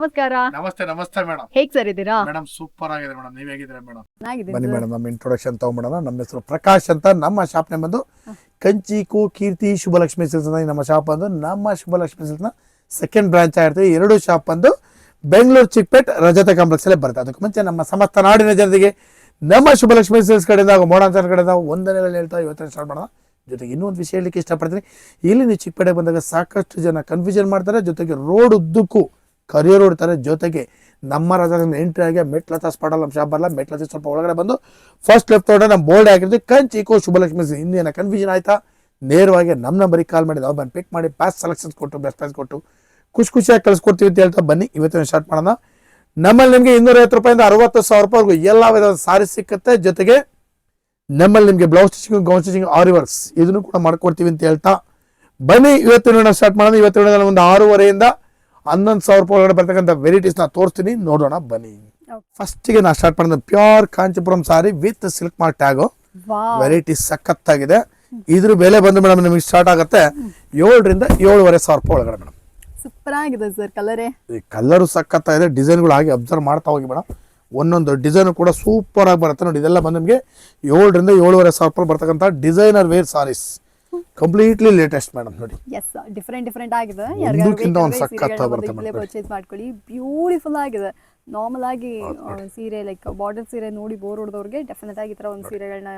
ನಮಸ್ಕಾರ. ನಮಸ್ತೆ ನಮಸ್ತೆ ಮೇಡಮ್ ಹೇಗ್ ಸರ್ ಇದ್ದೀರಾ? ಮೇಡಮ್ ಸೂಪರ್ ಆಗಿದೆ ಮೇಡಮ್ ನೀವ್ ಹೇಗಿದ್ದೀರಾ ಮೇಡಮ್ ಚೆನ್ನಾಗಿದ್ದೀನಿ ಬನ್ನಿ. ಮೇಡಮ್ ನಮ್ಮ ಇಂಟ್ರೊಡಕ್ಷನ್ ತಗೊಂಬಿಡೋಣ ನಮ್ಮ ಹೆಸರು ಪ್ರಕಾಶ್ ಅಂತ. ನಮ್ಮ ಶಾಪ್ ನೇಮ್ ಬಂದು ಕಂಚಿಕು ಕೀರ್ತಿ ಶುಭಲಕ್ಷ್ಮಿ ಸಿಲ್ಸ್ ಅಂತ ನಮ್ಮ ಶಾಪ್ ಬಂದು ನಮ್ಮ ಶುಭಲಕ್ಷ್ಮಿ ಸಿಲ್ಸ್ನ ಸೆಕೆಂಡ್ ಬ್ರಾಂಚ್ ಆಗಿರ್ತೀವಿ ಎರಡು ಶಾಪ್ ಬಂದು ಬೆಂಗಳೂರು ಚಿಕ್ಕಪೇಟ್ ರಜತ ಕಾಂಪ್ಲೆಕ್ಸ್ ಅಲ್ಲಿ ಬರುತ್ತೆ. ಅದಕ್ಕೆ ಮುಂಚೆ ನಮ್ಮ ಸಮಸ್ತ ನಾಡಿನ ಜನರಿಗೆ ನಮ್ಮ ಶುಭಲಕ್ಷ್ಮಿ ಸಿಲ್ಸ್ ಕಡೆಯಿಂದ ಹಾಗೂ ಮೋಡಾಂಚನ ಕಡೆಯಿಂದ ವಂದನೆಗಳು ಹೇಳ್ತಾ ಇವತ್ತಿನ ಸ್ಟಾರ್ಟ್ ಮಾಡೋಣ. ಜೊತೆಗೆ ಇನ್ನೊಂದು ವಿಷಯ ಹೇಳಲಿಕ್ಕೆ ಇಷ್ಟಪಡ್ತೀನಿ. ಇಲ್ಲಿ ನೀವು ಚಿಕ್ಕಪೇಟೆ ಬಂದಾಗ ಸಾಕಷ್ಟು ಜನ ಕನ್ಫ್ಯೂಷನ್ ಮಾಡ್ತಾರೆ. ಜೊತೆಗೆ ರೋಡ್ ಉದ್ದಕ್ಕೂ ಕರಿಯರ್ ಹೊಡ್ತಾರೆ ಜೊತೆಗೆ ನಮ್ಮ ರಾಜಕೀಯ ಎಂಟ್ರಿ ಆಗಿ ಮೆಟ್ಲ ಸ್ಪಾಟ್ ನಮ್ಮ ಶಾಪ್ ಬರಲ್ಲ ಮೆಟ್ಲತ್ತಿ ಸ್ವಲ್ಪ ಒಳಗಡೆ ಬಂದು ಫಸ್ಟ್ ಲೆಫ್ಟ್ ಹೊಡೆ ನಮ್ಮ ಬೋರ್ಡ್ ಕಂಚ್ ಇಕೋ ಶುಭಲಕ್ಷ್ಮಿ ಸಿಂಗ್ ಇನ್ನೇನ ಕನ್ಫ್ಯೂಷನ್ ಆಯ್ತಾ? ನೇರವಾಗಿ ನಮ್ಮ ನಂಬರಿಗೆ ಕಾಲ್ ಮಾಡಿ ನಾವು ಬಂದು ಪಿಕ್ ಮಾಡಿ ಪ್ಯಾಸ್ ಸೆಲೆಕ್ಷನ್ಸ್ ಕೊಟ್ಟು ಬೆಸ್ಟ್ ಪ್ರೈಸ್ ಕೊಟ್ಟು. ಖುಷಿ ಖುಷಿಯಾಗಿ ಕಳಿಸ್ಕೊಡ್ತೀವಿ ಅಂತ ಹೇಳ್ತಾ ಬನ್ನಿ. ಇವತ್ತಿನ ಸ್ಟಾರ್ಟ್ ಮಾಡೋಣ. ನಮ್ಮಲ್ಲಿ ನಿಮಗೆ ಇನ್ನೂರೈವತ್ತು ರೂಪಾಯಿಂದ ಅರವತ್ತು ಸಾವಿರ ರೂಪಾಯಿವರೆಗೂ ಎಲ್ಲ ವಿಧದ ಸಾರಿ ಸಿಕ್ಕತ್ತೆ. ಜೊತೆಗೆ ನಮ್ಮಲ್ಲಿ ನಿಮಗೆ ಬ್ಲೌಸ್ ಸ್ಟಿಚಿಂಗ್ ಗೌನ್ ಸ್ಟಿಚಿಂಗ್ ಆರಿವರ್ಸ್ ಇದನ್ನು ಕೂಡ ಮಾಡ್ಕೊಡ್ತೀವಿ ಅಂತ ಹೇಳ್ತಾ ಬನ್ನಿ. ಇವತ್ತಿನ ಸ್ಟಾರ್ಟ್ ಮಾಡೋಣ. ಇವತ್ತಿನ ಒಂದು ಆರೂವರೆಯಿಂದ ಹನ್ನೊಂದು ಸಾವಿರ ರೂಪಾಯಿ ಒಳಗಡೆ ಬರ್ತಕ್ಕಂಥ ವೆರೈಟೀಸ್ನ ತೋರಿಸ್ತೀನಿ. ನೋಡೋಣ ಬನ್ನಿ. ಫಸ್ಟಿಗೆ ನಾ ಸ್ಟಾರ್ಟ್ ಮಾಡಿದ pure Kanchipuram sari with silk mark tag variety ಸಖತ್ತಾಗಿದೆ. ಇದ್ರ ಬೆಲೆ ಬಂದು ಮೇಡಮ್ ನಿಮಗೆ ಸ್ಟಾರ್ಟ್ ಆಗುತ್ತೆ. ಏಳರಿಂದ ಏಳುವರೆ ಸಾವಿರ ರೂಪಾಯಿ ಒಳಗಡೆ ಮೇಡಮ್ ಸೂಪರ್ ಆಗಿದೆ ಸರ್ ಕಲರೇ ಈ ಕಲರು ಸಖತ್ತಾಗಿದೆ. ಡಿಸೈನ್ಗಳು ಹಾಗೆ ಅಬ್ಸರ್ವ್ ಮಾಡ್ತಾ ಹೋಗಿ ಮೇಡಮ್ ಒಂದೊಂದು ಡಿಸೈನ್ ಕೂಡ ಸೂಪರ್ ಆಗಿ ಬರುತ್ತೆ ನೋಡಿ. ಇದೆಲ್ಲ ಬಂದು ನಿಮಗೆ ಏಳರಿಂದ ಏಳುವರೆ ಸಾವಿರ ರೂಪಾಯಿ ಬರ್ತಕ್ಕಂಥ designer wear saris completely latest madam ನೋಡಿ. ಎಸ್ ಡಿಫ್ರೆಂಟ್ ಡಿಫ್ರೆಂಟ್ ಆಗಿದೆ. ಒಂದಕ್ಕಿಂತ ಒಂದು ಸಖತ್ ಬರುತ್ತೆ ಮೇಡಮ್ ಪರ್ಚೇಸ್ ಮಾಡ್ಕೊಳ್ಳಿ. ಬ್ಯೂಟಿಫುಲ್ ಆಗಿದೆ. ನಾರ್ಮಲ್ ಆಗಿ ಸೀರೆ ಲೈಕ್ ಬಾರ್ಡರ್ ಸೀರೆ ನೋಡಿ ಬೋರ್ ಹೊಡೆದವ್ರಿಗೆ ಡೆಫಿನೆಟ್ ಆಗಿ ಈ ಥರ ಒಂದು ಸೀರೆಗಳನ್ನ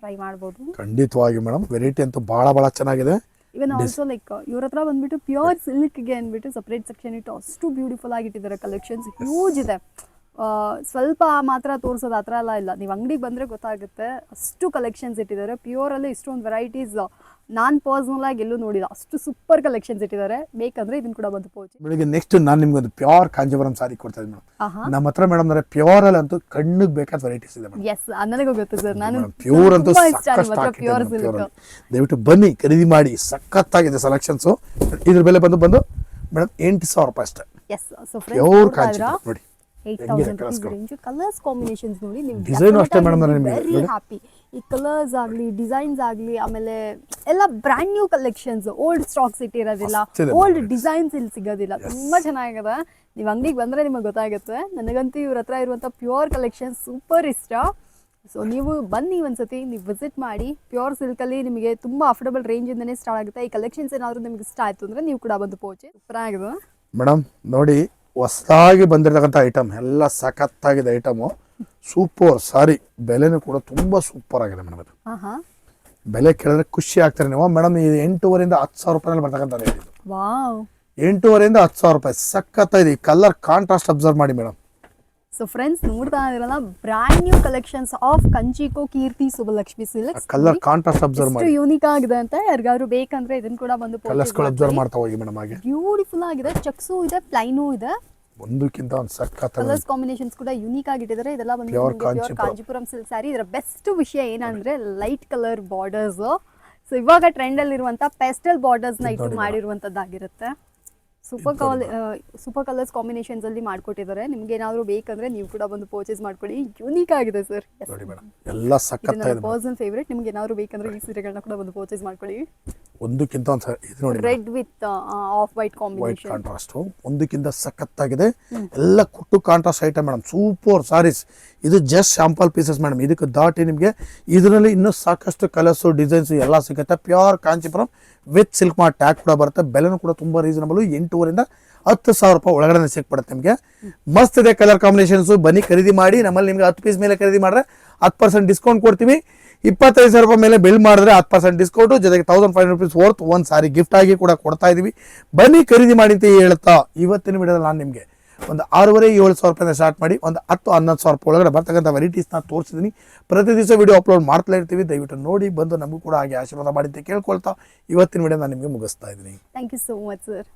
ಟ್ರೈ ಮಾಡ್ಬೋದು. ಖಂಡಿತವಾಗಿ ಮೇಡಮ್ ವೆರೈಟಿ ಅಂತೂ ಭಾಳ ಭಾಳ ಚೆನ್ನಾಗಿದೆ. ಇವನ್ ಆಲ್ಸೋ ಲೈಕ್ ಇವ್ರ ಹತ್ರ ಬಂದ್ಬಿಟ್ಟು ಪ್ಯೂರ್ ಸಿಲ್ಕ್ಗೆ ಅಂದ್ಬಿಟ್ಟು ಸಪ್ರೇಟ್ ಸೆಕ್ಷನ್ ಇಟ್ಟು ಅಷ್ಟು ಬ್ಯೂಟಿಫುಲ್ ಆಗಿಟ್ಟಿದ್ದಾರೆ ಕಲೆಕ್ಷನ್ಸ್ ಹ್ಯೂಜ್ ಇದೆ. ಸ್ವಲ್ಪ ಮಾತ್ರ ತೋರಿಸೋದು ಆ ಥರ ಎಲ್ಲ ಇಲ್ಲ. ನೀವು ಅಂಗಡಿಗೆ ಬಂದರೆ ಗೊತ್ತಾಗುತ್ತೆ. ಅಷ್ಟು ಕಲೆಕ್ಷನ್ಸ್ ಇಟ್ಟಿದ್ದಾರೆ. ಪ್ಯೂರಲ್ಲಿ ಇಷ್ಟೊಂದು ವೆರೈಟೀಸ್ ನಾನು ಪರ್ಸ್ನಲ್ ಆಗಿ ಎಲ್ಲೂ ನೋಡಿಲ್ಲ. ಅಷ್ಟು ಸೂಪರ್ ಕಲೆಕ್ಷನ್ಸ್ ಇಟ್ಟಿದ್ದಾರೆ. ಬೇಕಂದ್ರೆ ಇದನ್ನ ಕೂಡ ಬಂದು ಪೋಚಿ ಬೆಳಿಗ್ಗೆ ನೆಕ್ಸ್ಟ್ ನಾನು ನಿಮ್ಗೆ ಒಂದು ಪ್ಯೂರ್ ಕಾಂಜೀವರಂ ಸಾರಿ ಕೊಡ್ತಾ ಇದ್ದೀನಿ ಮೇಡಮ್ ನಮ್ಮ ಹತ್ರ ಮೇಡಮ್ ಅಂದ್ರೆ ಪ್ಯೂರ್ ಅಲ್ಲಿ ಅಂತೂ ಕಣ್ಣಿಗೆ ಬೇಕಾದ ವೆರೈಟೀಸ್ ಇದೆ ಮೇಡಮ್ ಎಸ್ ನನಗೂ ಗೊತ್ತು ಸರ್. ನಾನು ಪ್ಯೂರ್ ಅಂತೂ ಪ್ಯೂರ್. ದಯವಿಟ್ಟು ಬನ್ನಿ ಖರೀದಿ ಮಾಡಿ. ಸಖತ್ತಾಗಿದೆ ಸೆಲೆಕ್ಷನ್ಸ್ ಇದ್ರ ಬೆಲೆ ಬಂದು ಬಂದು ಮೇಡಮ್ ಎಂಟು ಸಾವಿರ ರೂಪಾಯಿ ಅಷ್ಟೇ. ಎಸ್ ಸೊ ಪ್ಯೂರ್ ಕಾಂಚೀಪುರಂ ನೋಡಿ. ಹೆಂಗಿದೆ thousand rupees range colours combinations ನೋಡಿ ನೀವು ವೆರಿ. ಹ್ಯಾಪಿ ಈ ಕಲರ್ಸ್ ಆಗಲಿ ಡಿಸೈನ್ಸ್ ಆಗಲಿ ಆಮೇಲೆ ಎಲ್ಲ brand new collections old stocks ಇಟ್ಟಿರೋದಿಲ್ಲ. Old. Designs ಇಲ್ಲಿ ಸಿಗೋದಿಲ್ಲ. ತುಂಬಾ ಚೆನ್ನಾಗಿದೆ. ನೀವು ಅಂಗಡಿಗೆ ಬಂದ್ರೆ ನಿಮಗೆ ಗೊತ್ತಾಗುತ್ತೆ. ನನಗಂತೂ ಇವ್ರ ಹತ್ರ ಇರುವಂಥ ಪ್ಯೂರ್ ಕಲೆಕ್ಷನ್ ಸೂಪರ್ ಇಷ್ಟ. ಸೊ ನೀವು ಬನ್ನಿ ಒಂದ್ಸತಿ ನೀವು ವಿಸಿಟ್ ಮಾಡಿ ಪ್ಯೂರ್ ಸಿಲ್ಕಲ್ಲಿ ನಿಮಗೆ ತುಂಬ ಅಫೋರ್ಡಬಲ್ ರೇಂಜಿಂದನೇ ಸ್ಟಾರ್ಟ್ ಆಗುತ್ತೆ. ಈ ಕಲೆಕ್ಷನ್ಸ್ ಏನಾದರೂ ನಿಮಗೆ ಇಷ್ಟ ಆಯಿತು ಅಂದರೆ ನೀವು ಕೂಡ ಬಂದು ಪೋಚೆ ಸೂಪರ್ ಆಗಿದೆ. ಮೇಡಮ್ ನೋಡಿ ಹೊಸದಾಗಿ ಬಂದಿರತಕ್ಕಂಥ ಐಟಮ್ ಎಲ್ಲ ಸಖತ್ತಾಗಿದೆ ಐಟಮು ಸೂಪರ್ ಸಾರಿ. ಬೆಲೆನೂ ಕೂಡ ತುಂಬ ಸೂಪರ್ ಆಗಿದೆ ಮೇಡಮ್ ಹಾಂ ಬೆಲೆ ಕೇಳಿದ್ರೆ ಖುಷಿ ಆಗ್ತಾರೆ ನೀವು. ಮೇಡಮ್ ಇದು ಎಂಟೂವರೆಯಿಂದ ಹತ್ತು ಸಾವಿರ ರೂಪಾಯಿನಲ್ಲಿ ಬರ್ತಕ್ಕಂಥ ರೇಟ್ ಇದು ಎಂಟೂವರೆಯಿಂದ ಹತ್ತು ಸಾವಿರ ರೂಪಾಯಿ. ಸಖತ್ತಾಗಿದೆ. ಈ ಕಲರ್ ಕಾಂಟ್ರಾಸ್ಟ್ ಅಬ್ಸರ್ವ್ ಮಾಡಿ ಮೇಡಮ್ ಸೊ ಫ್ರೆಂಡ್ಸ್ ನೋಡ್ತಾ ಇದ್ರಲ್ಲ brand new collections of ಕಂಚಿಕೋ Keerthi Subhalakshmi silk colour contrast observe ಮಾಡಿ. ಯೂನಿಕ್ ಆಗಿದೆ ಅಂತ ಯಾರಿಗಾದ್ರು ಬೇಕಂದ್ರೆ ಇದನ್ನ ಕೂಡ ಬಂದು ಕಲರ್ಸ್ಗಳು ಅಬ್ಸರ್ವ್ ಮಾಡ್ತಾ ಹೋಗಿ ಮೇಡಮ್ ಹಾಗೆ. ಬ್ಯೂಟಿಫುಲ್ ಆಗಿದೆ ಚಕ್ಸು ಇದೆ ಪ್ಲೈನು ಇದೆ. ಒಂದಕ್ಕಿಂತ ಒಂದು ಸಖತ್ ಕಲರ್ಸ್ ಕಾಂಬಿನೇಷನ್ಸ್ ಕೂಡ ಯೂನಿಕ್ ಆಗಿಟ್ಟಿದ್ದಾರೆ ಇದೆಲ್ಲ ಬಂದು ಪ್ಯೂರ್ ಕಾಂಚೀಪುರಂ. ಕಾಂಜಿಪುರಂ ಸಿಲ್ಕ್ ಸ್ಯಾರಿ ಇದರ ಬೆಸ್ಟ್ ವಿಷಯ ಏನಂದ್ರೆ ಲೈಟ್ ಕಲರ್ ಬಾರ್ಡರ್ಸ್ ಸೊ ಇವಾಗ ಟ್ರೆಂಡ್ ಅಲ್ಲಿ ಇರುವಂತ ಪೆಸ್ಟಲ್ ಬಾರ್ಡರ್ಸ್ನ ಇಟ್ಟು ಮಾಡಿರುವಂತದ್ದಾಗಿರುತ್ತೆ. ಸೂಪರ್ ಕಲ್ ಸೂಪರ್ ಕಲರ್ಸ್ ಕಾಂಬಿನೇಷನ್ಸ್ ಅಲ್ಲಿ ಮಾಡ್ಕೊಟ್ಟಿದ್ದಾರೆ. ನಿಮ್ಗೆ ಏನಾದ್ರು ಬೇಕಂದ್ರೆ ನೀವು ಕೂಡ ಬಂದು ಪರ್ಚೇಸ್ ಮಾಡ್ಕೊಳ್ಳಿ. ಯೂನಿಕ್ ಆಗಿದೆ ಸರ್ ಎಲ್ಲ. ಪರ್ಸನಲ್ ಫೇವ್ರೇಟ್ ನಿಮ್ಗೆ ಏನಾದ್ರು ಬೇಕಂದ್ರೆ ಈ ಸೀರೆಗಳನ್ನ ಕೂಡ ಬಂದು ಪರ್ಚೇಸ್ ಮಾಡ್ಕೊಳ್ಳಿ. ಒಂದಕ್ಕಿಂತ ಒಂದು ಇದು ನೋಡಿ red with off white white combination contrast ಒಂದಕ್ಕಿಂತ ಸಖತ್ತಾಗಿದೆ. ಎಲ್ಲ ಕುಟ್ಟು contrast item madam. Super saris ಇದು ಜಸ್ಟ್ ಶಾಂಪಲ್ ಪೀಸಸ್ ಮೇಡಮ್. ಇದಕ್ಕೆ ದಾಟಿ ನಿಮಗೆ ಇದರಲ್ಲಿ ಇನ್ನೂ ಸಾಕಷ್ಟು ಕಲರ್ಸು ಡಿಸೈನ್ಸ್ ಎಲ್ಲ ಸಿಗುತ್ತೆ. Pure Kanchipuram with silk mark tag ಕೂಡ ಬರುತ್ತೆ. ಬೆಲೆನೂ ಕೂಡ ತುಂಬ ರೀಸನಬಲ್ ಎಂಟೂವರೆಯಿಂದ ಹತ್ತು ಸಾವಿರ ರೂಪಾಯಿ ಒಳಗಡೆ ಸಿಕ್ಬಿಡುತ್ತೆ ನಿಮಗೆ. ಮಸ್ತ್ ಇದೆ ಕಲರ್ ಕಾಂಬಿನೇಷನ್ಸು ಬನ್ನಿ ಖರೀದಿ ಮಾಡಿ. ನಮ್ಮಲ್ಲಿ ನಿಮಗೆ ಹತ್ತು ಪೀಸ್ ಮೇಲೆ ಖರೀದಿ ಮಾಡಿದ್ರೆ ಹತ್ತು ಪರ್ಸೆಂಟ್ ಡಿಸ್ಕೌಂಟ್ ಕೊಡ್ತೀವಿ. ಇಪ್ಪತ್ತೈದು ಸಾವಿರ ರೂಪಾಯಿ ಮೇಲೆ ಬಿಲ್ ಮಾಡಿದ್ರೆ ಹತ್ತು ಪರ್ಸೆಂಟ್ ಡಿಸ್ಕೌಂಟು ಜೊತೆಗೆ ತೌಸಂಡ್ ಫೈವ್ ರುಪೀಸ್ ವರ್ತ್ ಒಂದು ಸಾರಿ ಗಿಫ್ಟ್ ಆಗಿ ಕೂಡ ಕೊಡ್ತಾ ಇದ್ದೀವಿ ಬನ್ನಿ ಖರೀದಿ ಮಾಡಿ ಅಂತ ಹೇಳ್ತಾ ಇವತ್ತಿನ ವಿಡಿಯೋದಲ್ಲಿ ನಾನು ನಿಮಗೆ ಒಂದು ಆರೂವರೆ, ಏಳು ಸಾವಿರ ರೂಪಾಯಿಂದ ಸ್ಟಾರ್ಟ್ ಮಾಡಿ ಒಂದು ಹತ್ತು, ಹನ್ನೊಂದು ಸಾವಿರ ರೂಪಾಯಿ ಒಳಗಡೆ ಬರ್ತಕ್ಕಂಥ ವೆರೈಟೀಸ್ನ ತೋರಿಸಿದ್ದೀನಿ ಪ್ರತಿ ದಿವಸ ವಿಡಿಯೋ ಅಪ್ಲೋಡ್ ಮಾಡ್ತಾ ಇರ್ತೀವಿ. ದಯವಿಟ್ಟು ನೋಡಿ, ಬಂದು ನಮಗೂ ಕೂಡ ಹಾಗೆ ಆಶೀರ್ವಾದ ಮಾಡಿ ಅಂತ ಕೇಳ್ಕೊಳ್ತಾ ಇವತ್ತಿನ ವಿಡಿಯೋ ನಾನು ನಿಮಗೆ ಮುಗಿಸ್ತಾ ಇದ್ದೀನಿ thank you so much sir